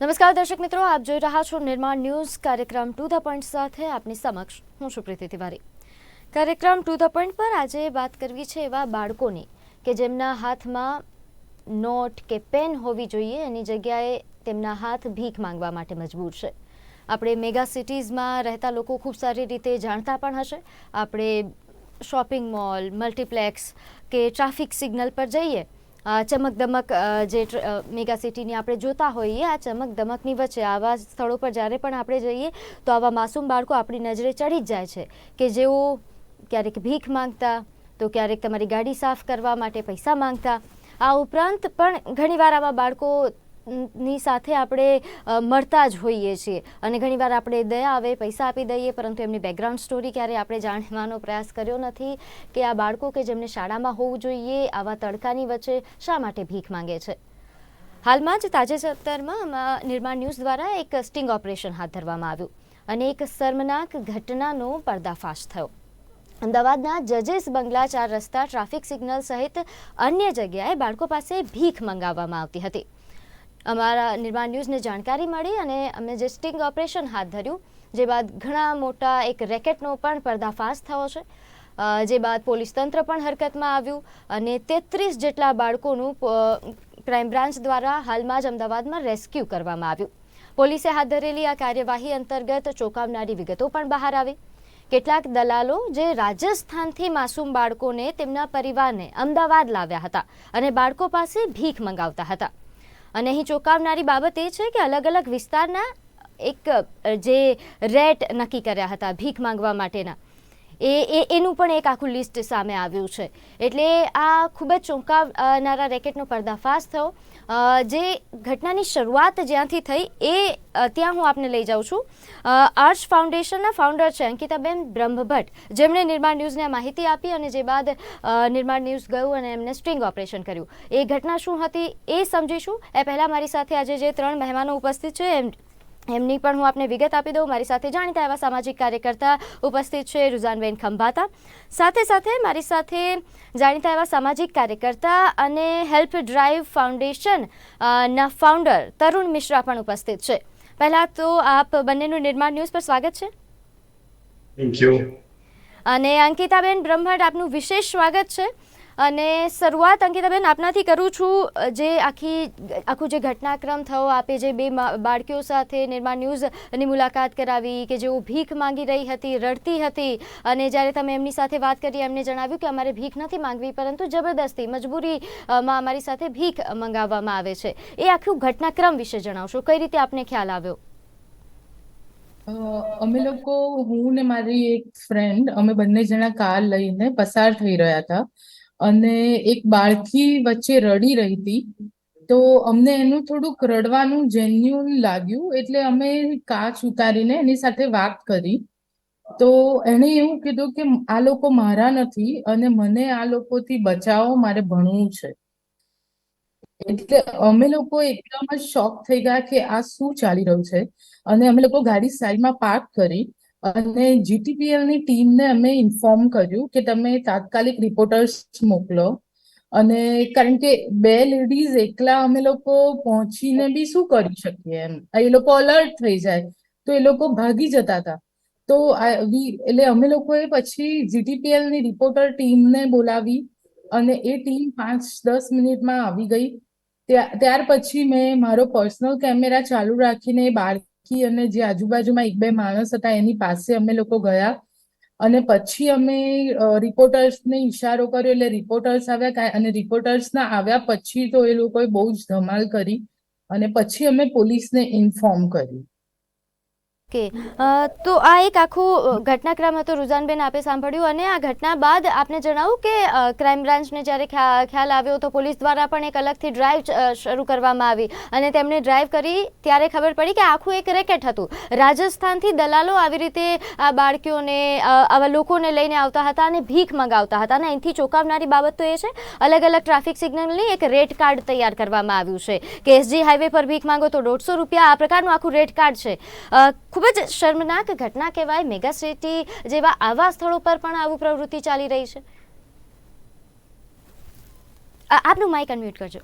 નમસ્કાર દર્શક મિત્રો, આપ જોઈ રહ્યા છો નિર્માણ ન્યૂઝ કાર્યક્રમ ટુ ધ પોઈન્ટ સાથે આપની સમક્ષ. હું છું તિવારી. કાર્યક્રમ ટુ ધ પોઈન્ટ પર આજે વાત કરવી છે એવા બાળકોની કે જેમના હાથમાં નોટ કે પેન હોવી જોઈએ, એની જગ્યાએ તેમના હાથ ભીખ માંગવા માટે મજબૂર છે. આપણે મેગા સિટીઝમાં રહેતા લોકો ખૂબ સારી રીતે જાણતા પણ હશે. આપણે શોપિંગ મોલ, મલ્ટીપ્લેક્સ કે ટ્રાફિક સિગ્નલ પર જઈએ ચમકદમક જે મેગા સિટીની આપણે જોતા હોઈએ, આ ચમકદમકની વચ્ચે આવા સ્થળો પર જ્યારે પણ આપણે જઈએ, તો આવા માસૂમ બાળકો આપણી નજરે ચડી જ જાય છે કે જેઓ ક્યારેક ભીખ માંગતા, તો ક્યારેક તમારી ગાડી સાફ કરવા માટે પૈસા માંગતા. આ ઉપરાંત પણ ઘણીવાર આવા બાળકો ની સાથે આપણે મળતા જ હોઈએ છીએ. અને ઘણીવાર આપણે દયા આવે, પૈસા આપી દઈએ, પરંતુ એમની બેકગ્રાઉન્ડ સ્ટોરી ક્યારે આપણે જાણવાનો પ્રયાસ કર્યો નથી કે આ બાળકો કે જેમને શાળામાં હોવું જોઈએ, આવા તડકાની વચ્ચે શા માટે ભીખ માંગે છે? હાલમાં જ તાજેતરમાં નિર્માણ ન્યૂઝ દ્વારા એક સ્ટિંગ ઓપરેશન હાથ ધરવામાં આવ્યું. અને એક શર્મનાક ઘટનાનો પર્દાફાશ થયો. અમદાવાદના જજેસ બંગલા ચાર રસ્તા ટ્રાફિક સિગ્નલ સહિત અન્ય જગ્યાએ બાળકો પાસે ભીખ મંગાવવામાં આવતી હતી. અમારા નિર્માણ ન્યૂઝને જાણકારી મળી અને અમે જે સ્ટિંગ ઓપરેશન હાથ ધર્યું, જે બાદ ઘણા મોટા એક રેકેટનો પણ પર્દાફાશ થયો છે. જે બાદ પોલીસ તંત્ર પણ હરકતમાં આવ્યું અને તેત્રીસ જેટલા બાળકોનું ક્રાઇમ બ્રાન્ચ દ્વારા હાલમાં જ અમદાવાદમાં રેસ્ક્યુ કરવામાં આવ્યું. પોલીસે હાથ ધરેલી આ કાર્યવાહી અંતર્ગત ચોંકાવનારી વિગતો પણ બહાર આવી. કેટલાક દલાલો જે રાજસ્થાનથી માસૂમ બાળકોને તેમના પરિવારને અમદાવાદ લાવ્યા હતા અને બાળકો પાસે ભીખ મંગાવતા હતા. અને અહીં ચોંકાવનારી બાબત એ છે કે અલગ અલગ વિસ્તારના એક જે રેટ નક્કી કર્યા હતા ભીખ માંગવા માટેના. એ એ, એનું પણ એક આખું લિસ્ટ સામે આવ્યું છે. એટલે આ ખૂબ જ ચોંકાવનારા રેકેટનો પર્દાફાશ થયો. જે ઘટનાની શરૂઆત જ્યાંથી થઈ એ ત્યાં હું આપને લઈ જાઉં છું. આર્ચ ફાઉન્ડેશનના ફાઉન્ડર છે અંકિતાબેન બ્રહ્મભટ્ટ. જેમણે નિર્માણ ન્યૂઝને માહિતી આપી અને જે બાદ નિર્માણ ન્યૂઝ ગયું અને એમને સ્ટ્રિંગ ઓપરેશન કર્યું. એ ઘટના શું હતી એ સમજીશું. એ પહેલાં મારી સાથે આજે જે ત્રણ મહેમાનો ઉપસ્થિત છે એમ એમની પણ હું આપને વિગત આપી દઉં. મારી સાથે જાણીતા એવા સામાજિક કાર્યકર્તા ઉપસ્થિત છે રુઝાનબેન ખંભાતા. સાથે સાથે મારી સાથે જાણીતા એવા સામાજિક કાર્યકર્તા અને હેલ્પ ડ્રાઈવ ફાઉન્ડેશન ના ફાઉન્ડર તરુણ મિશ્રા પણ ઉપસ્થિત છે. પહેલાં તો આપ બંનેનું નિર્માણ ન્યૂઝ પર સ્વાગત છે. થેન્ક યુ અને અંકિતાબેન બ્રહ્મડ આપનું વિશેષ સ્વાગત છે. અને શરૂઆત અંકિતાબેન આપનાથી કરું છું, જે આખી, આખું જે ઘટનાક્રમ થયો, આપે જે બે બાળકીઓ સાથે નિર્માણ ન્યૂઝની મુલાકાત કરાવી, કે જેઓ ભીખ માંગી રહી હતી, રડતી હતી, અને જ્યારે તમે એમની સાથે વાત કરી, એમને જણાવ્યું કે અમારે ભીખ નથી માંગવી, પરંતુ જબરદસ્તી મજબૂરીમાં અમારી સાથે ભીખ મંગાવવામાં આવે છે. એ આખું ઘટનાક્રમ વિશે જણાવશો. કઈ રીતે આપને ખ્યાલ આવ્યો? અમે લોકો, હું ને મારી એક ફ્રેન્ડ અમે બંને જણા કાર લઈને પસાર થઈ રહ્યા હતા. અને એક બાળકી વચ્ચે રડી રહી હતી. તો અમને એનું થોડુંક રડવાનું જેન્યુન લાગ્યું, એટલે અમે કાચ ઉતારીને એની સાથે વાત કરી. તો એણે એવું કીધું કે આ લોકો મારા નથી અને મને આ લોકોથી બચાવો, મારે ભણવું છે. એટલે અમે લોકો એકદમ જ શોક થઈ ગયા કે આ શું ચાલી રહ્યું છે. અને અમે લોકો ગાડી સાઈડમાં પાર્ક કરી. અને જીટીપીએલની ટીમને અમે ઇન્ફોર્મ કર્યું કે તમે તાત્કાલિક રિપોર્ટર્સ મોકલો. અને કારણ કે બે લેડીઝ એકલા અમે લોકો પહોંચીને બી શું કરી શકીએ એમ? એ લોકો અલર્ટ થઈ જાય. તો એ લોકો ભાગી જતા હતા. તો એટલે અમે લોકોએ પછી જીટીપીએલની રિપોર્ટર ટીમને બોલાવી અને એ ટીમ પાંચ દસ મિનિટમાં આવી ગઈ. ત્યા- ત્યાર પછી મેં મારો પર્સનલ કેમેરા ચાલુ રાખીને એ બાળકી અને જે આજુબાજુમાં એક બે માણસ હતા, એની પાસે અમે લોકો ગયા. અને પછી અમે રિપોર્ટર્સને ઈશારો કર્યો એટલે રિપોર્ટર્સ આવ્યા અને રિપોર્ટર્સના આવ્યા પછી તો એ લોકોએ બહુ જ ધમાલ કરી. અને પછી અમે પોલીસને ઇન્ફોર્મ કર્યું. કે તો આ એક આખું ઘટનાક્રમ હતો, રુઝાનબેન આપે સાંભળ્યું અને આ ઘટના બાદ આપને જણાવું કે ક્રાઇમ બ્રાન્ચને જ્યારે ખ્યા- ખ્યાલ આવ્યો તો પોલીસ દ્વારા પણ એક અલગથી ડ્રાઈવ શરૂ કરવામાં આવી અને તેમણે ડ્રાઈવ કરી ત્યારે ખબર પડી કે આખું એક રેકેટ હતું. રાજસ્થાનથી દલાલો આવી રીતે આ બાળકીઓને આવા લોકોને લઈને આવતા હતા અને ભીખ મંગાવતા હતા. અને અહીંથી ચોંકાવનારી બાબત તો એ છે, અલગ અલગ ટ્રાફિક સિગ્નલની એક રેટ કાર્ડ તૈયાર કરવામાં આવ્યું છે. કે એસજી હાઈવે પર ભીખ માંગો તો દોઢસો રૂપિયા આ પ્રકારનું આખું રેટ કાર્ડ છે. ખૂબ જ શર્મનાક ઘટના કહેવાય મેગા સિટી જેવા આવા સ્થળો પર પણ આવું પ્રવૃત્તિ ચાલી રહી છે. આપનું માઇક અનમ્યુટ કરજો.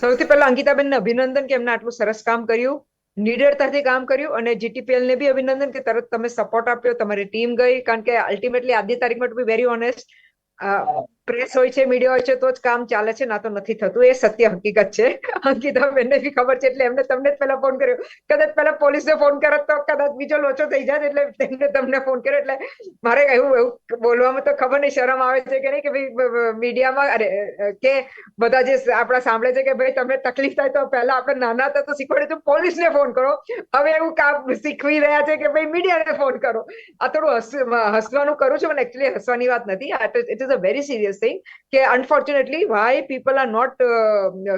સૌથી પહેલા અંકિતાબેનને અભિનંદન કે એમને આટલું સરસ કામ કર્યું. નિડરતાથી કામ કર્યું અને જીટીપીએલ ને બી અભિનંદન કે તરત તમે સપોર્ટ આપ્યો, તમારી ટીમ ગઈ. કારણ કે અલ્ટિમેટલી આજની તારીખમાં to be very honest press હોય છે, મીડિયા હોય છે, તો જ કામ ચાલે છે, ના તો નથી થતું. એ સત્ય હકીકત છે. અંકિતાબેનને બી ખબર છે, એટલે એમને તમને જ પહેલા ફોન કર્યો. કદાચ પહેલા પોલીસને ફોન કરત તો કદાચ બીજો લોચો થઈ જાત, એટલે તેમને તમને ફોન કર્યો. એટલે મારે એવું એવું બોલવામાં તો ખબર નહીં, શરમ આવે છે કે નહીં કે ભાઈ મીડિયામાં, અરે કે બધા જે આપણા સાંભળે છે કે ભાઈ, તમને તકલીફ થાય તો પહેલા આપણે નાના હતા તો શીખવાડ્યું હતું પોલીસને ફોન કરો. હવે એવું કામ શીખવી રહ્યા છે કે ભાઈ, મીડિયાને ફોન કરો. આ થોડું હસ- હસવાનું કરું છું, પણ એકચ્યુઅલી હસવાની વાત નથી. It is a very serious thing કે unfortunately why people are not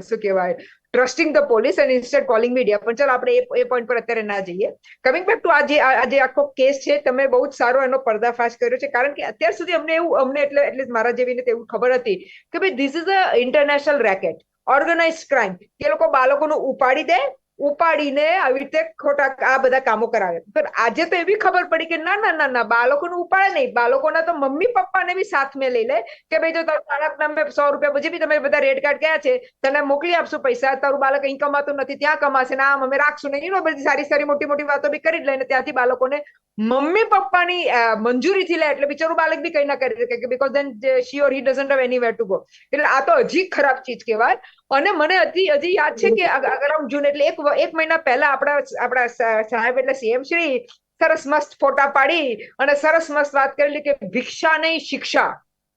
શું કહેવાય trusting the police and instead calling media પણ ચાલો, આપણે એ પોઈન્ટ પર અત્યારે ના જઈએ. કમિંગ બેક ટુ આજે આજે આખો કેસ છે, તમે બહુ જ સારો એનો પર્દાફાશ કર્યો છે. કારણ કે અત્યાર સુધી અમને એવું, અમને એટલે એટલે મારા જેવીને તો એવું ખબર હતી કે ભાઈ this is a international racket organise crime કે લોકો બાળકોનું ઉપાડી દે ઉપાડીને આવી રીતે ખોટા આ બધા કામો કરાવે. પણ આજે તો એવી ખબર પડી કે ના ના ના ના, બાળકોને ઉપાડે નહીં. બાળકોના તો મમ્મી, પપ્પાને બી સાથ મેં લઈ લે કે ભાઈ જો તારું નામે સો રૂપિયા પછી બી તમે બધા રેડ કાર્ડ ગયા છે, તને મોકલી આપશું પૈસા. તારું બાળક અહીં કમાતું નથી, ત્યાં કમાશે ને આમ અમે રાખશું નહીં. એનો બધી સારી સારી મોટી મોટી વાતો બી કરી લઈને ત્યાંથી બાળકોને મમ્મી, પપ્પાની મંજૂરીથી લે એટલે બિચારું બાળક બી કઈ ના કરી શકે because then she he doesn't have anywhere to go એટલે આ તો હજી ખરાબ ચીજ કહેવાય. અને મને હજી હજી યાદ છે કે અરાઉન્ડ જૂન એટલે એક એક મહિના પહેલા આપણા આપણા સાહેબ એટલે સીએમ શ્રી સરસ મસ્ત ફોટા પાડી અને સરસ મસ્ત વાત કરેલી કે ભિક્ષા નહીં શિક્ષા.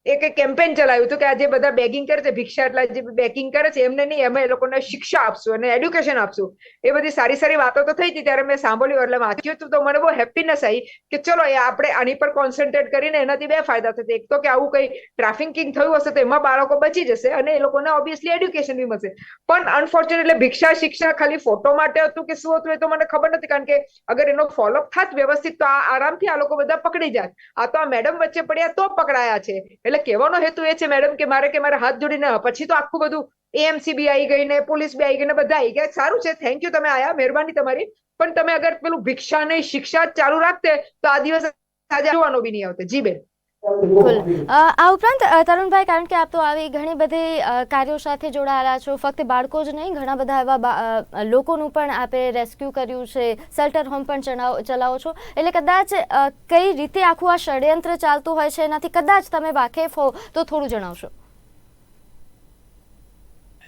એક કેમ્પેન ચલાવ્યું હતું કે આ જે બધા બેગિંગ કરે છે, ભિક્ષા એટલા જે બેગિંગ કરે છે, એમને નહીં, અમે એ લોકોને શિક્ષા આપશું અને એડ્યુકેશન આપશું. એ બધી સારી સારી વાતો તો થઈ હતી, ત્યારે મેં સાંભળ્યું એટલે વાંચ્યું હતું, તો મને બહુ હેપીનેસ આવી કે ચલો એ આપણે આની પર કોન્સન્ટ્રેટ કરીને એનાથી બે ફાયદા થશે. એક તો કે આવું કઈ ટ્રાફિકિંગ થયું હશે તો એમાં બાળકો બચી જશે અને એ લોકોને ઓબ્વિયસલી એડ્યુકેશન બી મળશે. પણ અનફોર્ચ્યુનેટલી ભિક્ષા શિક્ષા ખાલી ફોટો માટે હતું કે શું હતું એ તો મને ખબર નથી, કારણ કે અગર એનો ફોલોઅપ થાત વ્યવસ્થિત તો આ આરામથી આ લોકો બધા પકડી જાત. આ તો આ મેડમ વચ્ચે પડ્યા તો પકડાયા છે. એટલે કહેવાનો હેતુ એ છે, મેડમ, કે મારે કે મારે હાથ જોડીને પછી તો આખું બધું એએમસી બી આવી ગઈ ને પોલીસ બી આવી ગઈ ને બધા આવી ગયા. સારું છે થેન્ક યુ તમે આયા, મહેરબાની તમારી. પણ તમે અગર પેલું ભિક્ષા નહીં, શિક્ષા ચાલુ રાખતે, તો આ દિવસ આજે જોવાનો બી નહીં આવતો. જી બેન. બિલકુલ અ, આ ઉપરાંત અ, તરુણભાઈ કારણ કે આપ તો આવી ઘણી બધી અ, કાર્યો સાથે જોડાયેલા છો ફક્ત બાળકો જ નહીં ઘણા બધા એવા બા- અ, લોકોનું પણ આપે રેસ્ક્યુ કર્યું છે શેલ્ટર હોમ પણ ચલાવો ચલાવો છો એટલે કદાચ અ, કઈ રીતે આખું આ ષડયંત્ર ચાલતું હોય છે એનાથી કદાચ તમે વાકેફ હો તો થોડું જણાવશો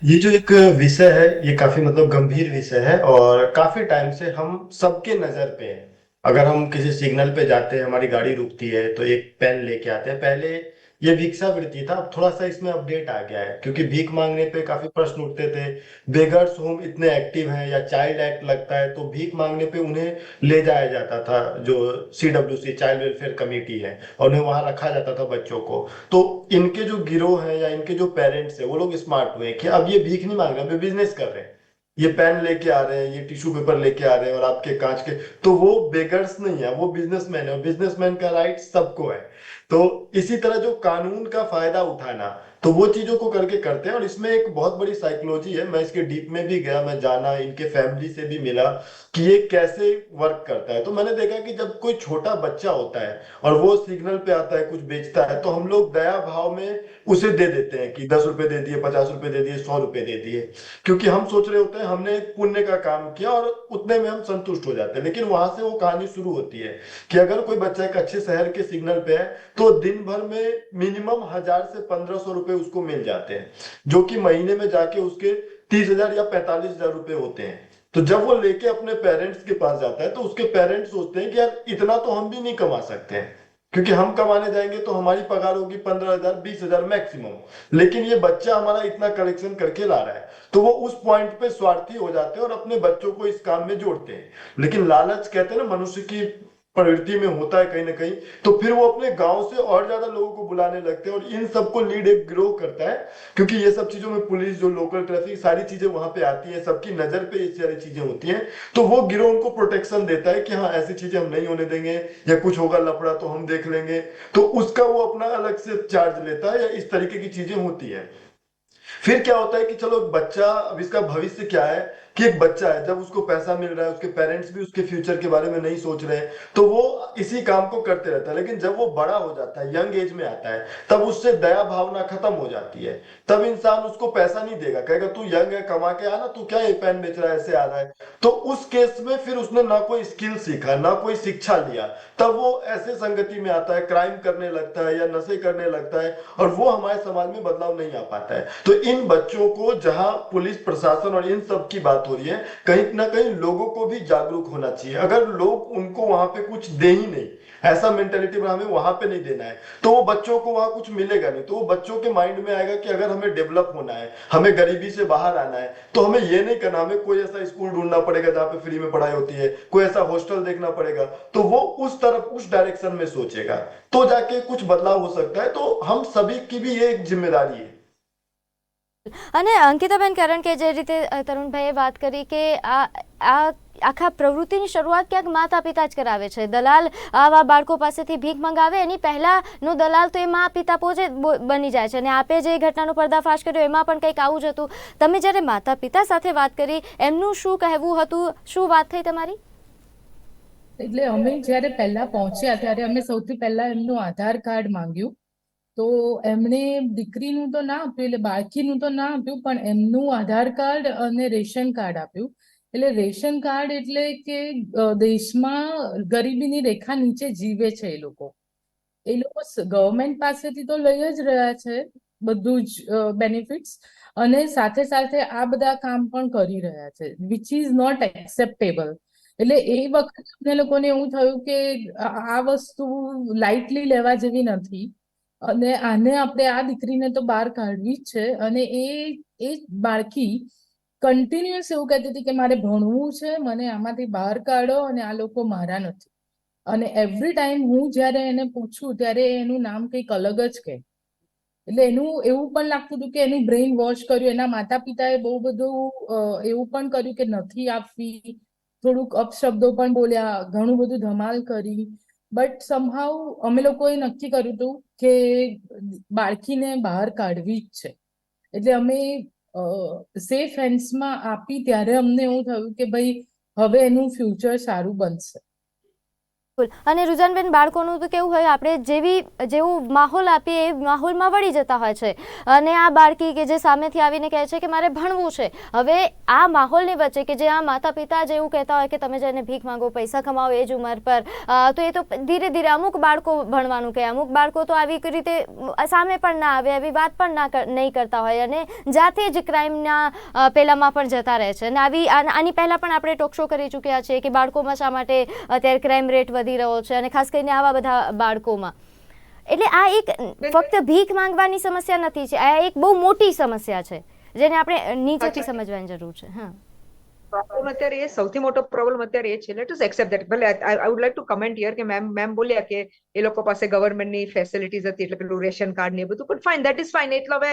ये जो एक विषय है ये काफी मतलब गंभीर विषय है और काफी टाइम से हम सबके नजर पे है अगर हम किसी सिग्नल पे जाते हैं, हमारी गाड़ी रुकती है तो एक पेन लेके आते हैं। पहले ये भिक्षावृत्ति था, अब थोड़ा सा इसमें अपडेट आ गया है, क्योंकि भीख मांगने पे काफ़ी प्रश्न उठते थे। बेगर्स होम इतने एक्टिव हैं या चाइल्ड एक्ट लगता है तो भीख मांगने पे उन्हें ले जाया जाता था, जो C W C child welfare committee है, और उन्हें वहाँ रखा जाता था बच्चों को। तो इनके जो गिरोह है या इनके जो पेरेंट्स है, वो लोग स्मार्ट हुए कि अब ये भीख नहीं मांग रहे बिज़नेस कर रहे हैं। ये पेन लेके आ रहे हैं, ये टिश्यू पेपर लेके आ रहे हैं और आपके कांच के। तो वो बेगर्स नहीं है, वो बिजनेसमैन है बिजनेसमैन का राइट सबको है। तो इसी तरह जो कानून का फ़ायदा उठाना तो वो चीज़ों को करके करते हैं और इसमें एक बहुत बड़ी साइकोलॉजी है। मैं इसके डीप में भी गया, मैं जाना, इनके फैमिली से भी मिला कि ये कैसे वर्क करता है। तो मैंने देखा कि जब कोई छोटा बच्चा होता है और वो सिग्नल पे आता है, कुछ बेचता है तो हम लोग दया भाव में उसे दे देते हैं कि दस रुपए दे दिए, पचास रुपए दे दिए, सौ रुपए दे दिए। क्योंकि हम सोच रहे होते हैं, हमने पुण्य का काम किया और उतने में हम संतुष्ट हो जाते हैं। लेकिन वहाँ से वो कहानी शुरू होती है कि अगर कोई बच्चा एक अच्छे शहर के सिग्नल पे है तो दिन भर में मिनिमम हज़ार से पंद्रह सौ रुपए उसको मिल जाते हैं, जो कि महीने में जाके उसके तीस हज़ार या पैंतालीस हज़ार रुपए होते हैं। तो जब वो लेके अपने पेरेंट्स के पास जाता है तो उसके पेरेंट्स सोचते हैं कि यार इतना तो हम भी नहीं कमा सकते हैं। क्योंकि हम कमाने जाएँगे तो हमारी पगार होगी पंद्रह हज़ार, बीस हज़ार मैक्सिमम। लेकिन ये बच्चा हमारा इतना कलेक्शन करके ला रहा है तो वो उस पॉइंट पे स्वार्थी हो जाते हैं और अपने बच्चों को इस काम में जोड़ते हैं। लेकिन लालच कहते हैं ना, मनुष्य की प्रवृत्ति में होता है कहीं ना कहीं तो फिर वो अपने गाँव से और ज़्यादा लोगों को बुलाने लगते हैं और इन सबको लीड एक ग्रोह करता है, क्योंकि ये सब चीज़ों में पुलिस, जो लोकल ट्रैफ़िक सारी चीज़ें वहाँ पे आती है, सबकी नज़र पे ये सारी चीज़ें होती हैं तो वो गिरोह उनको प्रोटेक्शन देता है कि हाँ ऐसी चीज़ें हम नहीं होने देंगे, या कुछ होगा लफड़ा तो हम देख लेंगे तो उसका वो अपना अलग से चार्ज लेता है या इस तरीके की चीज़ें होती है। फिर क्या होता है कि चलो, बच्चा अब इसका भविष्य क्या है कि एक बच्चा है, जब उसको पैसा मिल रहा है, उसके पेरेंट्स भी उसके फ्यूचर के बारे में नहीं सोच रहे तो वो इसी काम को करते रहता है। लेकिन जब वो बड़ा हो जाता है यंग एज में आता है, तब उससे दया भावना खत्म हो जाती है। तब इंसान उसको पैसा नहीं देगा, कहेगा, तू यंग है, कमा के आना तू क्या ये पेन बेच रहा है, ऐसे आ रहा है? तो उस केस में फिर उसने ना कोई स्किल सीखा, ना कोई शिक्षा लिया। तब वो ऐसे संगति में आता है क्राइम करने लगता है या नशे करने लगता है, और वो हमारे समाज में बदलाव नहीं आ पाता है। तो इन बच्चों को जहाँ पुलिस, प्रशासन और इन सब की बात हो रही है, कहीं ना कहीं लोगों को भी जागरूक होना चाहिए। अगर लोग उनको वहाँ पे कुछ दे ही नहीं, ऐसा मेंटेलिटी हमें वहाँ पे नहीं देना है तो वो बच्चों को वहाँ कुछ मिलेगा नहीं। तो वो बच्चों के माइंड में आएगा कि अगर हमें डेवलप होना है, हमें गरीबी से बाहर आना है तो हमें ये नहीं करना, हमें कोई ऐसा स्कूल ढूंढना पड़ेगा जहाँ पे फ्री में पढ़ाई होती है, कोई ऐसा हॉस्टल देखना पड़ेगा। तो वो उस तरफ़, उस डायरेक्शन में सोचेगा। तो जाके कुछ बदलाव हो सकता है तो हम सभी की भी ये एक ज़िम्मेदारी है। અને અંકિતાબેન કારણ કે જે રીતે તરુણભાઈએ વાત કરી કે આ આખા પ્રવૃત્તિની શરૂઆત ક્યાંક માતા પિતા જ કરાવે છે. દલાલ આવા બાળકો પાસેથી ભીખ મંગાવે, એની પહેલાનો દલાલ તો એ મા પિતા પોતે બની જાય છે. અને આપે જે ઘટનાનો પર્દાફાશ કર્યો, એમાં પણ કંઈક આવું જ હતું. તમે જ્યારે માતા પિતા સાથે વાત કરી, એમનું શું કહેવું હતું? શું વાત થઈ તમારી? એટલે અમે જ્યારે પહેલા પહોંચ્યા, ત્યારે અમે સૌથી પહેલા એમનું આધાર કાર્ડ માંગ્યું. તો એમણે દીકરીનું તો ના આપ્યું એટલે બાળકીનું તો ના આપ્યું, પણ એમનું આધાર કાર્ડ અને રેશન કાર્ડ આપ્યું. એટલે રેશન કાર્ડ એટલે કે દેશમાં ગરીબીની રેખા નીચે જીવે છે એ લોકો. એ લોકો ગવર્મેન્ટ પાસેથી તો લઈ જ રહ્યા છે બધું જ બેનિફિટ્સ અને સાથે સાથે આ બધા કામ પણ કરી રહ્યા છે વિચ ઇઝ નોટ એક્સેપ્ટેબલ એટલે એ વખતે અમને લોકોને એવું થયું કે, આ વસ્તુ લાઇટલી લેવા જેવી નથી. અને આને આપણે આ દીકરીને તો બહાર કાઢવી જ છે. અને એ એ બાળકી કન્ટિન્યુઅસ એવું કહેતી હતી કે મારે ભણવું છે, મને આમાંથી બહાર કાઢો અને આ લોકો મારા નથી. અને એવરી ટાઈમ હું જ્યારે એને પૂછું ત્યારે એનું નામ કંઈક અલગ જ કહે. એટલે એનું એવું પણ લાગતું હતું કે એનું બ્રેઇન વોશ કર્યું, એના માતા પિતાએ બહુ બધું એવું પણ કર્યું કે નથી આપવી. થોડુંક અપશબ્દો પણ બોલ્યા, ઘણું બધું ધમાલ કરી. બટ સમહાઉ અમે લોકોએ નક્કી કર્યું હતું કે બાળકીને બહાર કાઢવી જ છે. એટલે અમે સેફ હેન્ડ્સમાં આપી ત્યારે અમને એવું થયું કે ભાઈ હવે એનું ફ્યુચર સારું બનશે. અને રુઝાનબેન, બાળકોનું તો કેવું હોય, આપણે જેવી, જેવું માહોલ આપીએ એ માહોલમાં વળી જતા હોય છે. અને આ બાળકી કે જે સામેથી આવીને કહે છે કે મારે ભણવું છે, હવે આ માહોલની વચ્ચે કે જે આ માતા પિતા જેવું કહેતા હોય કે તમે જેને ભીખ માંગો, પૈસા કમાવો એ જ ઉંમર પર તો એ તો ધીરે ધીરે અમુક બાળકો ભણવાનું કહે, અમુક બાળકો તો આવી રીતે સામે પણ ના આવે એવી વાત પણ ના નહીં કરતા હોય અને જાતે જ ક્રાઇમના પેલામાં પણ જતા રહે છે. અને આવી, આની પહેલાં પણ આપણે ટોક શો કરી ચૂક્યા છીએ કે બાળકોમાં શા માટે અત્યારે ક્રાઇમ રેટ વધી રહ્યો છે અને ખાસ કરીને આવા બધા બાળકોમાં. એટલે આ એક ફક્ત ભીખ માંગવાની સમસ્યા નથી છે આ એક બહુ મોટી સમસ્યા છે જેને આપણે નીચેથી સમજવાની જરૂર છે હા. પ્રોબ્લેમ અત્યારે એ સૌથી મોટો પ્રોબ્લેમ અત્યારે એ છે લેટ અસ એક્સેપ્ટ ધેટ ભલે I would like to comment here કે મેમ મેમ બોલ્યા કે એ લોકો પાસે ગવર્મેન્ટની ફેસિલિટીઝ હતી એટલે પેલું રેશન કાર્ડ ને એ બધું પણ ફાઇન ધેટ ઇઝ ફાઇન એટલે હવે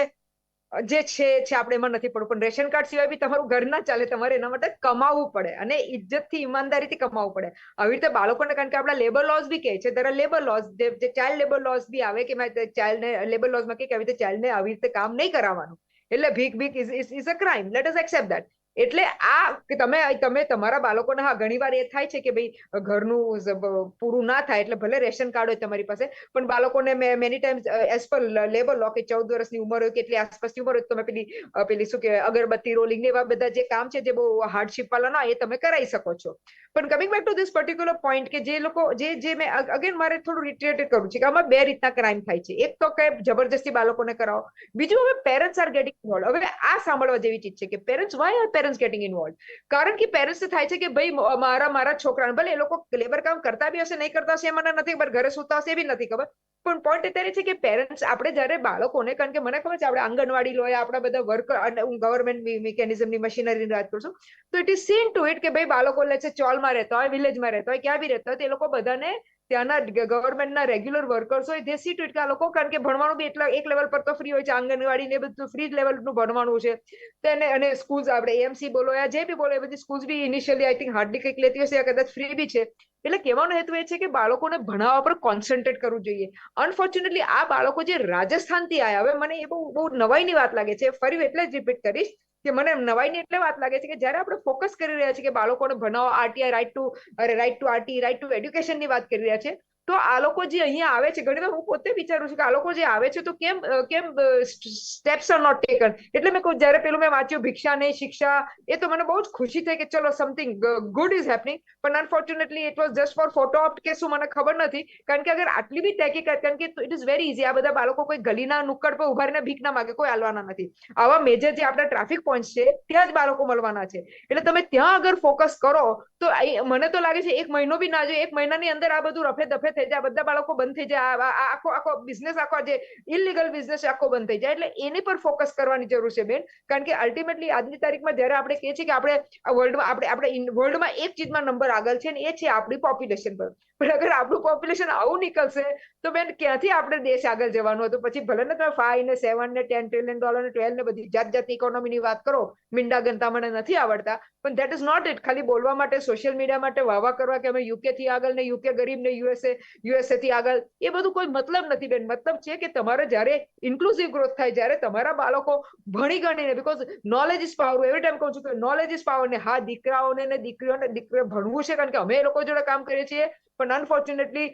જે છે છે આપણે એમાં નથી પડવું. પણ રેશન કાર્ડ સિવાય બી તમારું ઘર ના ચાલે, તમારે એના માટે કમાવવું પડે અને ઇજ્જતથી, ઈમાનદારીથી કમાવવું પડે. આવી રીતે બાળકોને, કારણ કે આપણા લેબર લોઝ બી કહે છે, there લેબર લોઝ જે ચાઇલ્ડ લેબર લોઝ બી આવે કે ચાઇલ્ડને લેબર લોઝમાં કે આવી રીતે ચાઇલ્ડને આવી રીતે કામ નહીં કરાવવાનું. એટલે ભીખ ભીખ is is a crime let us accept that એટલે આ તમે તમે તમારા બાળકોને હા ઘણીવાર એ થાય છે કે ભાઈ, ઘરનું પૂરું ના થાય એટલે ભલે રેશન કાર્ડ હોય તમારી પાસે, પણ બાળકોને many times as per labour law કે ચૌદ વર્ષની ઉંમર હોય કે એટલી આસપાસની ઉંમર હોય તમે પેલી પેલી શું કે, અગરબત્તી રોલિંગ એવા બધા જે કામ છે જે બહુ હાર્ડશીપ વાળા ના એ તમે કરાવી શકો છો. પણ coming back to this particular point કે જે લોકો, જે જે મેં અગેન મારે થોડું રિટ્રેટેડ કરવું છે કે આમાં બે રીતના ક્રાઇમ થાય છે. એક તો કે જબરજસ્તી બાળકોને કરાવો. બીજું હવે પેરેન્ટ્સ આર ગેટિંગ હવે આ સાંભળવા જેવી ચીજ છે કે parents why are parents getting involve કારણ કે પેરેન્ટ્સ થાય છે કે ભાઈ મારા મારા છોકરાને ભલે એ લોકો લેબર કામ કરતા બી હશે, નહીં કરતા હશે મને નથી ખબર, ઘરે સુતા હશે બી નથી ખબર. પણ પોઈન્ટ અત્યારે છે કે પેરેન્ટ્સ આપણે જ્યારે બાળકોને, કારણ કે મને ખબર છે આપણે આંગણવાડી લોય, આપણા બધા હું ગવર્મેન્ટ મિકેનિઝમની મશીનરીની વાત કરું છું. તો it is seen to it કે ભાઈ બાળકો લે છે, ચોલમાં રહેતા હોય વિલેજમાં રહેતા હોય, ક્યાં બી રહેતા હોય, તે લોકો બધાને ત્યાંના ગવર્મેન્ટના રેગ્યુલર વર્કર્સ હોય દે સી ટુ કે આ લોકો, કારણ કે ભણવાનું બી એટલા, એક લેવલ પર તો ફ્રી હોય છે, આંગણવાડી ને બધું ફ્રી લેવલનું ભણવાનું છે. તેને અને સ્કૂલ્સ આપણે એએમસી બોલો, યા જે બી બોલો, એ બધી સ્કૂલ્સ બી ઇનિશિયલી આઈ થિંક હાર્ડલી કંઈક લેતી હશે કદાચ ફ્રી બી છે. એટલે કહેવાનો હેતુ એ છે કે બાળકોને ભણાવવા પર કોન્સન્ટ્રેટ કરવું જોઈએ. અનફોર્ચ્યુનેટલી આ બાળકો જે રાજસ્થાનથી આવ્યા હવે મને એ બહુ બહુ નવાઈની વાત લાગે છે. ફરી એટલે જ રિપીટ કરીશ. કે મને નવાઈની એટલે વાત લાગે છે કે જ્યારે આપણે ફોકસ કરી રહ્યા છીએ કે બાળકોને ભણાવો RTI right to right to RT right to એડ્યુકેશનની વાત કરી રહ્યા છે તો આ લોકો જે અહીંયા આવે છે, ઘણી વાર હું પોતે વિચારું છું કે આ લોકો જે આવે છે, તો કેમ કેમ સ્ટેપ્સ આર નોટ ટેકન એટલે મેં જ્યારે પેલું મેં વાંચ્યું, ભિક્ષા નહીં, શિક્ષા, એ તો મને બહુ જ ખુશી થઈ કે ચલો સમથિંગ ગુડ ઇઝ હેપનિંગ પણ unfortunately it was just for photo op કે શું મને ખબર નથી. કારણ કે અગર આટલી બી ટેકી કારણ કે ઇટ ઇઝ વેરી ઇઝી આ બધા બાળકો કોઈ ગલીના નુક્કડ પર ઊભા રહીને ભીખ ના માગે, કોઈ હાલવાના નથી. આવા મેજર જે આપણા ટ્રાફિક પોઈન્ટ છે, ત્યાં જ બાળકો મળવાના છે. એટલે તમે ત્યાં અગર ફોકસ કરો, તો મને તો લાગે છે એક મહિનો બી ના જોઈએ, એક મહિનાની અંદર આ બધું રફે દફે થઈ જાય, બધા બાળકો બંધ થઈ જાય આખો આખો બિઝનેસ આખો જે ઇલીગલ બિઝનેસ આખો બંધ થઈ જાય. એટલે એની પર ફોકસ કરવાની જરૂર છે બેન. કારણ કે અલ્ટિમેટલી આજની તારીખમાં જ્યારે આપણે કહીએ છીએ કે આપણે વર્લ્ડમાં આપણે આપણે વર્લ્ડમાં એક ચીજમાં નંબર આગળ છે ને એ છે આપણી પોપ્યુલેશન પર. પણ અગર આપણું પોપ્યુલેશન આવું નીકળશે, તો બેન ક્યાંથી આપણે દેશ આગળ જવાનું? હતું પછી ભલે ને તમે ફાઈવ ને સેવન ને ટેન ટ્રિલિયન ડોલર ને ટ્વેલ્વ ને બધી જાત જાતની ઇકોનોમીની વાત કરો, મીંડા ગણતા મને નથી આવડતા. પણ ધેટ ઇઝ નોટ ઇટ ખાલી બોલવા માટે સોશિયલ મીડિયા માટે વાવા કરવા કે અમે યુકે થી આગળ ને યુકે ગરીબ ને યુએસએ યુએસએ થી આગળ. એ બધું કોઈ મતલબ નથી બેન. મતલબ છે કે તમારે જ્યારે ઇન્ક્લુઝિવ ગ્રોથ થાય, જ્યારે તમારા બાળકો ભણી ગણીને because knowledge is power every time કહું છું કે નોલેજ ઇઝ પાવર ને, હા, દીકરાઓને ને દીકરીઓને દીકરીઓ ભણવું છે, કારણ કે અમે એ લોકો જોડે કામ કરીએ છીએ, પણ અનફોર્ચ્યુનેટલી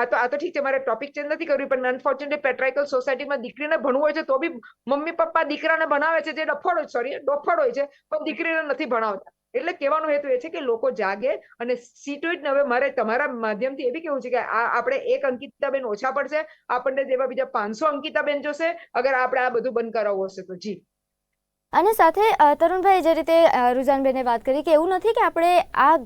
આ તો આ તો ઠીક છે, મારે ટોપિક ચેન્જ નથી કર્યું પણ અનફોર્ચ્યુનેટલી પેટ્રાઇકલ સોસાયટીમાં દીકરીને ભણવું હોય છે, તો બી મમ્મી પપ્પા દીકરાને ભણાવે છે, જે ડફોડ હોય સોરી ડફોડ હોય છે, પણ દીકરીને નથી ભણાવતા. એટલે કહેવાનો હેતુ એ છે કે લોકો જાગે અને સીટુઇટ હવે મારે તમારા માધ્યમથી એ બી કેવું છે કે આ આપણે એક અંકિતાબેન ઓછા પડશે, આપણને જેવા બીજા પાંચસો અંકિતાબેન જોશે, અગર આપણે આ બધું બંધ કરાવવું હશે તો. જી. અને સાથે તરુણભાઈ, જે રીતે રૂઝાનબેને વાત કરી કે એવું નથી કે આપણે આ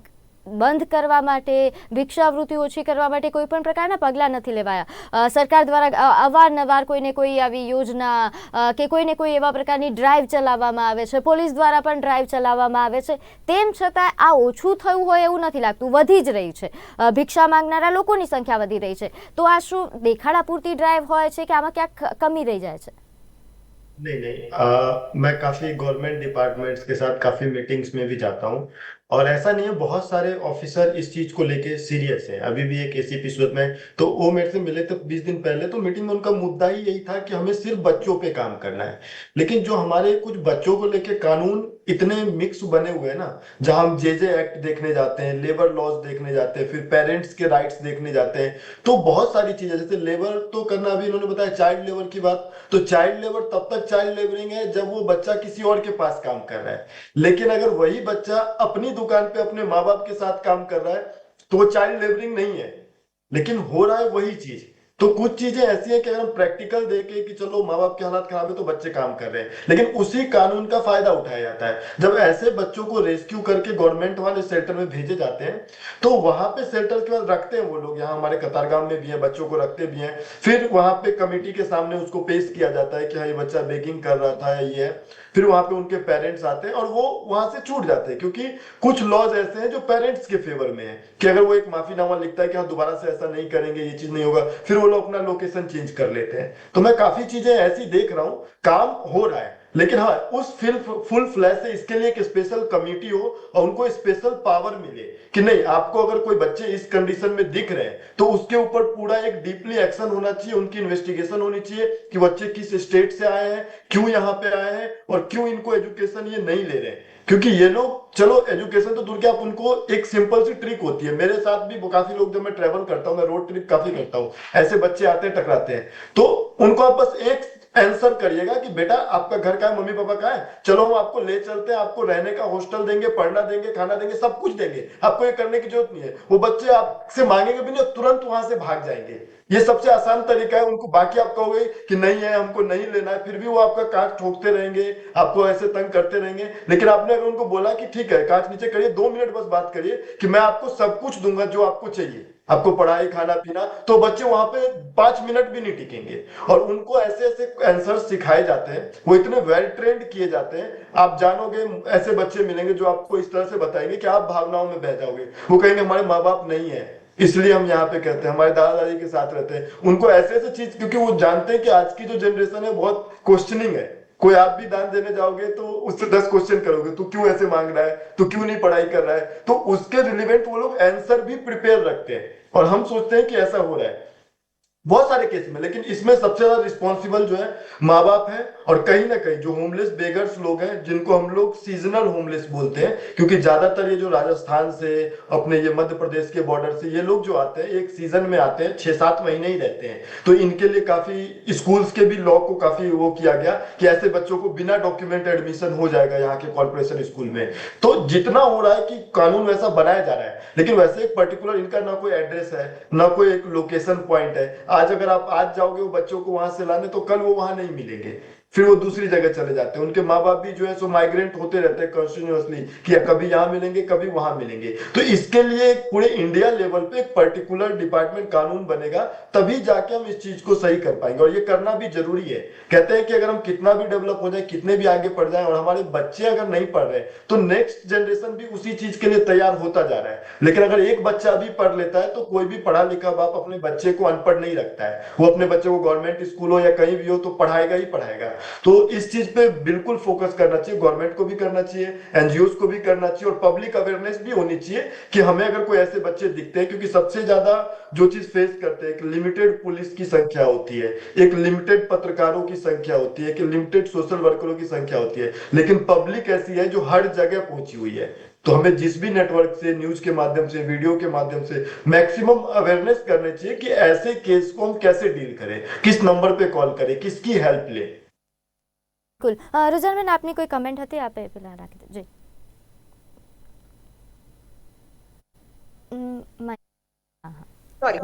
બંધ કરવા માટે ભિક્ષાવૃત્તિ ઓછી કરવા માટે કોઈ પણ પ્રકારના પગલાં નથી લેવાયા અ, સરકાર દ્વારા અ, અવારનવાર કોઈને કોઈ આવી યોજના અ, કે કોઈને કોઈ એવા પ્રકારની ડ્રાઈવ ચલાવવામાં આવે છે પોલીસ દ્વારા પણ ડ્રાઈવ ચલાવવામાં આવે છે તેમ છતાં આ ઓછું થયું હોય એવું નથી લાગતું વધી જ રહી છે અ, ભિક્ષા માંગનારા લોકોની સંખ્યા વધી રહી છે તો આ શું દેખાડા પૂરતી ડ્રાઈવ હોય છે કે આમાં ક્યાંક ખ- કમી રહી જાય છે नहीं नहीं आ, मैं काफी गवर्नमेंट डिपार्टमेंट्स के साथ काफी मीटिंग्स में भी जाता हूँ और ऐसा नहीं है, बहुत सारे ऑफिसर इस चीज़ को लेके सीरियस हैं। अभी भी एक एसीपी सूरत में तो वो मेरे से मिले थे बीस दिन पहले तो मीटिंग में उनका मुद्दा ही यही था कि हमें सिर्फ़ बच्चों पे काम करना है। लेकिन जो हमारे कुछ बच्चों को लेके कानून इतने मिक्स बने हुए हैं ना, जहाँ हम जे जे एक्ट देखने जाते हैं लेबर लॉज देखने जाते हैं, फिर पेरेंट्स के राइट्स देखने जाते हैं तो बहुत सारी चीज़ें, जैसे लेबर तो करना अभी इन्होंने बताया चाइल्ड लेबर की बात तो चाइल्ड लेबर तब तक चाइल्ड लेबरिंग है जब वो बच्चा किसी और के पास काम कर रहा है। लेकिन अगर वही बच्चा अपनी दुकान पे अपने माँ बाप के साथ काम कर रहा है तो चाइल्ड लेबरिंग नहीं है। लेकिन हो रहा है वही चीज़। तो कुछ चीज़ें ऐसी हैं कि अगर हम प्रैक्टिकल देखें कि चलो माँ बाप के हालात खराब है तो बच्चे काम कर रहे हैं। लेकिन उसी कानून का फ़ायदा उठाया जाता है। जब ऐसे बच्चों को रेस्क्यू करके गवर्नमेंट वाले शेल्टर में भेजे जाते हैं तो वहाँ पे शेल्टर के बाद रखते हैं वो लोग। यहाँ हमारे कतारगाम में भी है, बच्चों को रखते भी हैं। फिर वहाँ पे कमेटी के सामने उसको पेश किया जाता है कि हाँ ये बच्चा बेकिंग कर रहा था ये है। फिर वहाँ पे उनके पेरेंट्स आते हैं और वो वहाँ से छूट जाते हैं, क्योंकि कुछ लॉज ऐसे हैं जो पेरेंट्स के फेवर में है कि अगर वो एक माफीनामा लिखता है कि हाँ दोबारा से ऐसा नहीं करेंगे, ये चीज़ नहीं होगा, फिर वो लोग अपना लोकेशन चेंज कर लेते हैं। तो मैं काफ़ी चीज़ें ऐसी देख रहा हूँ, काम हो रहा है। लेकिन हाँ उस फिल फुल फ्लैश से इसके लिए एक स्पेशल कमिटी हो और उनको स्पेशल पावर मिले कि नहीं, आपको अगर कोई बच्चे इस कंडीशन में दिख रहे हैं तो उसके ऊपर पूरा एक डीपली एक्शन होना चाहिए, उनकी इन्वेस्टिगेशन होनी चाहिए कि बच्चे किस स्टेट से आए हैं, क्यों यहाँ पे आए हैं और क्यों इनको एजुकेशन ये नहीं ले रहे हैं। क्योंकि ये लोग, चलो एजुकेशन तो दूर के, आप उनको एक सिंपल सी ट्रिक होती है। मेरे साथ भी काफ़ी लोग, जब मैं ट्रेवल करता हूँ, मैं रोड ट्रिप काफ़ी करता हूँ, ऐसे बच्चे आते हैं, टकराते हैं। तो उनको आप बस एक आंसर करिएगा कि बेटा, आपका घर का है, मम्मी पापा का है? चलो, हम आपको ले चलते हैं, आपको रहने का हॉस्टल देंगे, पढ़ना देंगे, खाना देंगे, सब कुछ देंगे। आपको ये करने की ज़रूरत नहीं है। वो बच्चे आपसे मांगेंगे भी नहीं तुरंत वहाँ से भाग जाएँगे। ये सबसे आसान तरीका है। उनको बाकी आप कहोगे कि नहीं है, हमको नहीं लेना है, फिर भी वो आपका कांच ठोकते रहेंगे, आपको ऐसे तंग करते रहेंगे। लेकिन आपने अगर उनको बोला कि ठीक है, कांच नीचे करिए, दो मिनट बस बात करिए कि मैं आपको सब कुछ दूँगा जो आपको चाहिए। आपको पढ़ाई, खाना, पीना तो बच्चे वहाँ पे पाँच मिनट भी नहीं टिकेंगे। और उनको ऐसे ऐसे आंसर सिखाए जाते हैं, वो इतने वेल ट्रेंड किए जाते हैं, आप जानोगे, ऐसे बच्चे मिलेंगे जो आपको इस तरह से बताएँगे कि आप भावनाओं में बह जाओगे। वो कहेंगे, हमारे माँ बाप नहीं है, इसलिए हम यहाँ पे कहते हैं, हमारे दादा दादी के साथ रहते हैं। उनको ऐसे ऐसे चीज़, क्योंकि वो जानते हैं कि आज की जो जनरेशन है, बहुत क्वेश्चनिंग है। कोई आप भी दान देने जाओगे तो उससे दस क्वेश्चन करोगे, तू क्यों ऐसे मांग रहा है? तू क्यों नहीं पढ़ाई कर रहा है? तो उसके रिलेवेंट वो लोग आंसर भी प्रिपेयर रखते हैं। और हम सोचते हैं कि ऐसा हो रहा है। बहुत सारे केस में, लेकिन इसमें सबसे ज़्यादा रिस्पॉन्सिबल जो है माँ बाप है और कहीं ना कहीं जो होमलेस बेगर्स लोग हैं, जिनको हम लोग सीजनल होमलेस बोलते हैं, क्योंकि ज़्यादातर ये जो राजस्थान से, अपने ये मध्य प्रदेश के बॉर्डर से, ये लोग जो आते हैं, एक सीज़न में आते हैं छह सात महीने ही रहते हैं। तो इनके लिए काफ़ी स्कूल्स के भी लॉ को काफ़ी वो किया गया कि ऐसे बच्चों को बिना डॉक्यूमेंट एडमिशन हो जाएगा यहाँ के कॉर्पोरेशन स्कूल में। तो जितना हो रहा है कि कानून वैसा बनाया जा रहा है, लेकिन वैसे एक पर्टिकुलर इनका ना कोई एड्रेस है, ना कोई एक लोकेशन पॉइंट है। आज अगर आप आज जाओगे वो बच्चों को वहाँ से लाने तो कल वो वहाँ नहीं मिलेंगे। फिर वो दूसरी जगह चले जाते हैं। उनके माँ बाप भी जो है, सो माइग्रेंट होते रहते हैं कंटिन्यूसली कि कभी यहाँ मिलेंगे, कभी वहाँ मिलेंगे। तो इसके लिए पूरे इंडिया लेवल पे एक पर्टिकुलर डिपार्टमेंट कानून बनेगा, तभी जाके हम इस चीज़ को सही कर पाएँगे। और ये करना भी ज़रूरी है। कहते हैं कि अगर हम कितना भी डेवलप हो जाए, कितने भी आगे पढ़ जाए और हमारे बच्चे अगर नहीं पढ़ रहे तो नेक्स्ट जनरेशन भी उसी चीज़ के लिए तैयार होता जा रहा है। लेकिन अगर एक बच्चा भी पढ़ लेता है तो कोई भी पढ़ा लिखा बाप अपने बच्चे को अनपढ़ नहीं रखता है। वो अपने बच्चे को गवर्नमेंट स्कूल हो या कहीं भी हो तो पढ़ाएगा ही पढ़ाएगा। तो इस चीज़ पे बिल्कुल फोकस करना चाहिए गवर्नमेंट को भी करना चाहिए एनजीओ को भी करना चाहिए और पब्लिक अवेयरनेस भी होनी चाहिए कि हमें अगर कोई ऐसे बच्चे दिखते हैं, क्योंकि सबसे ज़्यादा जो चीज़ फेस करते हैं, एक लिमिटेड पुलिस की संख्या होती है, एक लिमिटेड पत्रकारों की संख्या होती है, एक लिमिटेड सोशल वर्करों की संख्या होती है, लेकिन पब्लिक ऐसी है जो हर जगह पहुँची हुई है। तो हमें जिस भी नेटवर्क से न्यूज़ के माध्यम से वीडियो के माध्यम से मैक्सिमम अवेयरनेस करने चाहिए कि ऐसे केस को हम कैसे डील करें, किस नंबर पे कॉल करें, किसकी हेल्प लें। બિલકુલ અ, રુઝાનબેન આપની કોઈ કમેન્ટ હતી આપે પેલા રાખી દો જી ઉમ, માય- હા, હા. Sorry.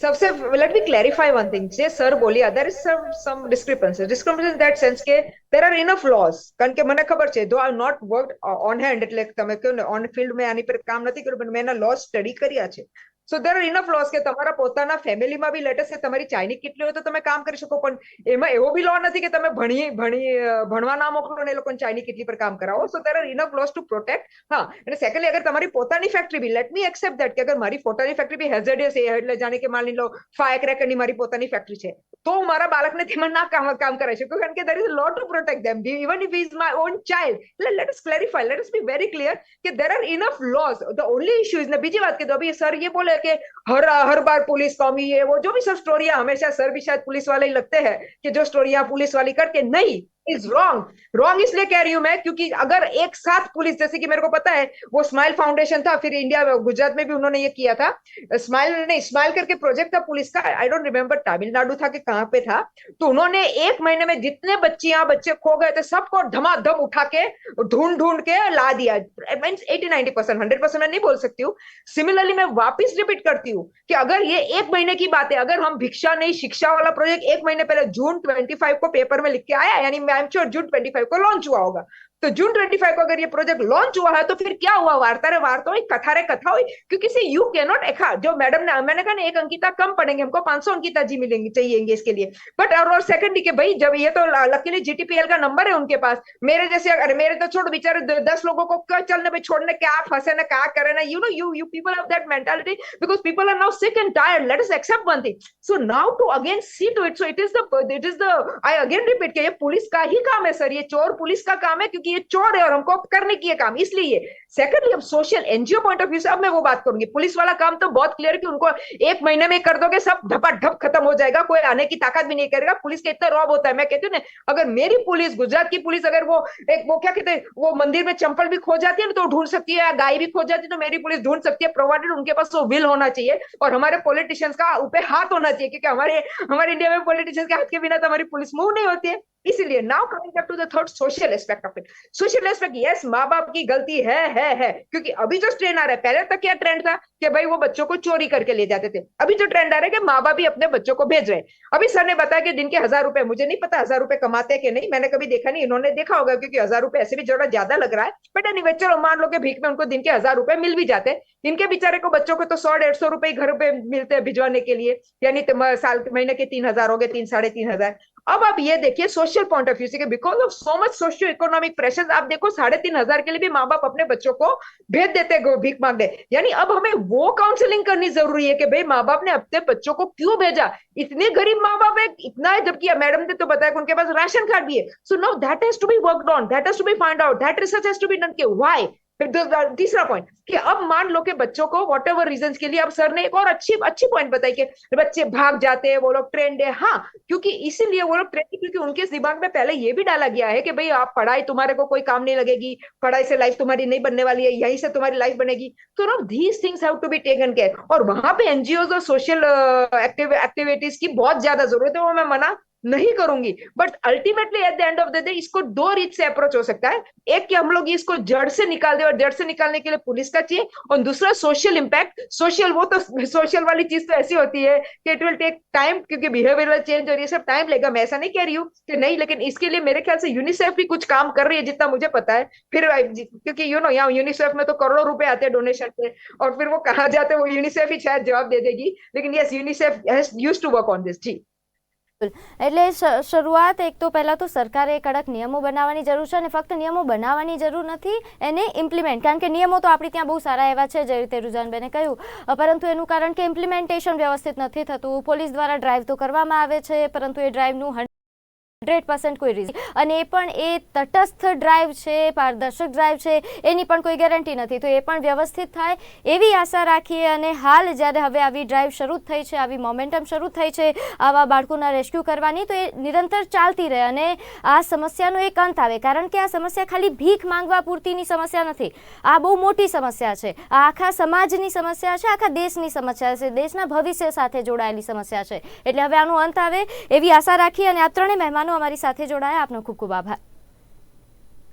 सबसे let me clarify one thing જે સર બોલ્યા there is some some discrepancies discrepancies in that sense કે there are enough laws કારણ કે મને ખબર છે though I have not worked on hand એટલે તમે કહો ને on field મેં આની પર કામ નથી કર્યું પણ મેં એના laws સ્ટડી કર્યા છે So there are enough laws કે તમારા પોતાના ફેમિલીમાં બી લેટેસ્ટ કે તમારી ચાઇની કેટલી હોય તો તમે કામ કરી શકો, પણ એમાં એવો બી લો નથી કે તમે ભણી ભણી ભણવા ના મોકલો ને એ લોકોને ચાઇની કેટલી પર કામ કરાવો. So there are enough laws to protect હા, અને સેકન્ડલી અગર તમારી પોતાની factory be let me accept that કે અગર મારી પોતાની ફેક્ટરી બી હેઝર્ડિયસ એ એટલે જાણે કે માની લો ફાયર ક્રેકરની મારી પોતાની ફેક્ટરી છે, તો હું મારા બાળકને તેમાં ના કામ કામ કરાવી શકું, કારણ કે there is law to protect them even if is my own child એટલે let us clarify let us be very clear કે there are enough laws the only issue is ને બીજી વાત કે તો સર એ બોલે ये बोले कि हर हर बार पुलिस कौमी है, वो जो भी सब स्टोरिया हमेशा सर भी शायद पुलिस वाले ही लगते हैं कि जो स्टोरिया पुलिस वाली करके नहीं इज़ रॉन्ग रॉन्ग इसलिए कह रही हूँ मैं, क्योंकि अगर एक साथ पुलिस, जैसे कि मेरे को पता है, वो स्माइल फाउंडेशन था, फिर इंडिया गुजरात में भी उन्होंने ये किया था। स्माइल नहीं स्माइल करके प्रोजेक्ट था पुलिस का आई डोंट रिमेम्बर तमिलनाडु था कि कहाँ पे था। तो उन्होंने एक महीने में जितने बच्चियाँ बच्चे खो गए थे, सबको धमाधम उठा के, ढूंढ ढूंढ के ला दिया। Means eighty ninety percent hundred percent मैं नहीं बोल सकती हूँ। सिमिलरली मैं वापिस रिपीट करती हूँ कि अगर ये एक महीने की बात है, अगर हम भिक्षा नहीं, शिक्षा वाला प्रोजेक्ट एक महीने पहले जून ट्वेंटी फाइव को पेपर में लिख के आया, यानी I am sure June twenty five को लॉन्च हुआ होगा। तो जून 25 को अगर ये प्रोजेक्ट लॉन्च हुआ है तो फिर क्या हुआ? वार्ता रे वार्ता हुई कथा रे कथा हुई क्योंकि से यू कैन नॉट एखा जो मैडम ने मैंने कहा ना एक अंकिता कम पढ़ेंगे हमको 500 अंकिता जी मिलेंगे चाहिए इसके लिए। बट और, और सेकंड के भाई जब ये तो लकीली जीटीपीएल का नंबर है उनके पास मेरे जैसे अरे मेरे तो छोड़ बेचारे दस लोगों को क्या चलने पे छोड़ने क्या फंसे ना क्या करे ना you know you you people have that mentality because people are now sick and tired let us accept one thing so now to again see to it so it is the it is the I again repeat कि ये police का ही काम है sir ये चोर police का काम है क्योंकि ये चोर है और हमको करने की काम। इसलिए सेकंडली अब social NGO point of view से अब मैं वो बात करूँगी। पुलिस वाला काम तो बहुत क्लियर कि उनको एक महीने में कर दोगे, सब धपा धप खत्म हो जाएगा, कोई आने की ताकत भी नहीं करेगा। पुलिस का इतना रॉब होता है। मैं कहती हूँ ना, अगर मेरी पुलिस, गुजरात की पुलिस अगर वो एक वो क्या कहते हैं, वो मंदिर में चंपल भी खो जाती है ना तो ढूंढ सकती है, गाय भी खो जाती है तो मेरी पुलिस ढूंढ सकती है। प्रोवाइडेड उनके पास वो विल होना चाहिए और हमारे पॉलिटिशियंस का ऊपर हाथ होना चाहिए, क्योंकि हमारे हमारे इंडिया में पॉलिटिशियंस के हाथ के बिना तो हमारी पुलिस मूव नहीं होती है। इसीलिए now coming back to the third social aspect of it social aspect yes माँ बाप की गलती है है है, क्योंकि अभी जो ट्रेंड आ रहा है, पहले तक क्या ट्रेंड था कि भाई वो बच्चों को चोरी करके ले जाते थे। अभी जो ट्रेंड आ रहा है कि माँ बाप ही अपने बच्चों को भेज रहे हैं। अभी सर ने बताया कि दिन के हज़ार रुपए, मुझे नहीं पता हज़ार रुपए कमाते कि नहीं, मैंने कभी देखा नहीं, इन्होंने देखा होगा क्योंकि हज़ार रुपए ऐसे भी जरा ज़्यादा लग रहा है। बट एनी चलो मान लो कि भीख में उनको दिन के हज़ार रुपए मिल भी जाते हैं। इनके बेचारे को बच्चों को तो सौ, डेढ़ सौ रुपए घर पे मिलते हैं भिजवाने के लिए। यानी साल, महीने के तीन हज़ार हो गए, तीन, साढ़े तीन हज़ार। अब आप ये देखिए सोशल पॉइंट ऑफ़ व्यू से because of so much socio economic pressure आप देखो साढ़े तीन हज़ार के लिए भी माँ बाप अपने बच्चों को भेज देते भीख मांगने यानी अब हमें वो काउंसलिंग करनी ज़रूरी है कि भाई माँ बाप ने अपने बच्चों को क्यों भेजा? इतने गरीब माँ बाप है, इतना है, जबकि मैडम ने तो बताया उनके पास राशन कार्ड भी है। So no that has to be worked on that has to be find out that research has to be done के व्हाई फिर तीसरा पॉइंट कि अब मान लो कि बच्चों को वॉट एवर रीजन के लिए अब सर ने एक और अच्छी अच्छी पॉइंट बताई कि बच्चे भाग जाते हैं, वो लोग ट्रेंड है। हाँ क्योंकि इसीलिए वो लोग ट्रेंड क्योंकि उनके दिमाग में पहले ये भी डाला गया है कि भाई आप पढ़ाई तुम्हारे को कोई काम नहीं लगेगी, पढ़ाई से लाइफ तुम्हारी नहीं बनने वाली है, यहीं से तुम्हारी लाइफ बनेगी। तो no these things have to be taken care और वहाँ पे एनजीओ और सोशल एक्टिविटीज़ की बहुत ज़्यादा ज़रूरत है, वो मैं मना नहीं करूँगी। But ultimately at the end of the day इसको दो रीत से अप्रोच हो सकता है। एक कि हम लोग इसको जड़ से निकाल दे और जड़ से निकालने के लिए पुलिस का चाहिए। और दूसरा सोशल इम्पैक्ट सोशल वो तो सोशल वाली चीज़ तो ऐसी होती है कि इट विल टेक टाइम क्योंकि बिहेवियरल चेंज और ये सब टाइम लेगा। मैं ऐसा नहीं कह रही हूँ कि नहीं, लेकिन इसके लिए मेरे ख्याल से यूनिसेफ भी कुछ काम कर रही है, जितना मुझे पता है। फिर क्योंकि यू नो यहाँ यूनिसेफ में तो करोड़ों रुपए आते हैं डोनेशन पे। और फिर वो कहा जाते हैं, वो यूनिसेफ ही शायद जवाब दे देगी। लेकिन yes UNICEF used to work on this जी। એટલે શરૂઆત એક તો પહેલાં તો સરકારે કડક નિયમો બનાવવાની જરૂર છે અને ફક્ત નિયમો બનાવવાની જરૂર નથી, એને ઇમ્પ્લિમેન્ટ કારણ કે નિયમો તો આપણે ત્યાં બહુ સારા એવા છે જે રીતે રુઝાનબેને કહ્યું. પરંતુ એનું કારણ કે ઇમ્પ્લિમેન્ટેશન વ્યવસ્થિત નથી થતું. પોલીસ દ્વારા ડ્રાઈવ તો કરવામાં આવે છે, પરંતુ એ ડ્રાઈવનું હંડ્રેડ પર્સન્ટ કોઈ રીઝન અને એ પણ એ તટસ્થ ડ્રાઈવ છે, પારદર્શક ડ્રાઈવ છે, એની પણ કોઈ ગેરંટી નથી. તો એ પણ વ્યવસ્થિત થાય એવી આશા રાખીએ અને હાલ જ્યારે હવે આવી ડ્રાઈવ શરૂ થઈ છે, આવી મોમેન્ટમ શરૂ થઈ છે, આવા બાળકોના રેસ્ક્યુ કરવાની, તો એ નિરંતર ચાલતી રહે. અને આ સમસ્યાનો એક અંત આવે, કારણ કે આ સમસ્યા ખાલી ભીખ માંગવા પૂરતીની સમસ્યા નથી. આ બહુ મોટી સમસ્યા છે. આ આખા સમાજની સમસ્યા છે, આખા દેશની સમસ્યા છે. દેશના ભવિષ્ય સાથે જોડાયેલી સમસ્યા છે. એટલે હવે આનો અંત આવે એવી આશા રાખી અને આ ત્રણેય મહેમાનો અમારી સાથે જોડાયા. આપનો ખૂબ ખૂબ આભાર.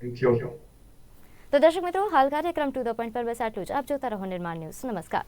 થેન્ક યુ તો દર્શક મિત્રો હાલ કાર્યક્રમ ટુ ધ પોઈન્ટ પર બસ આટલું જ. આપ જોતા રહો નિર્માણ ન્યૂઝ. નમસ્કાર.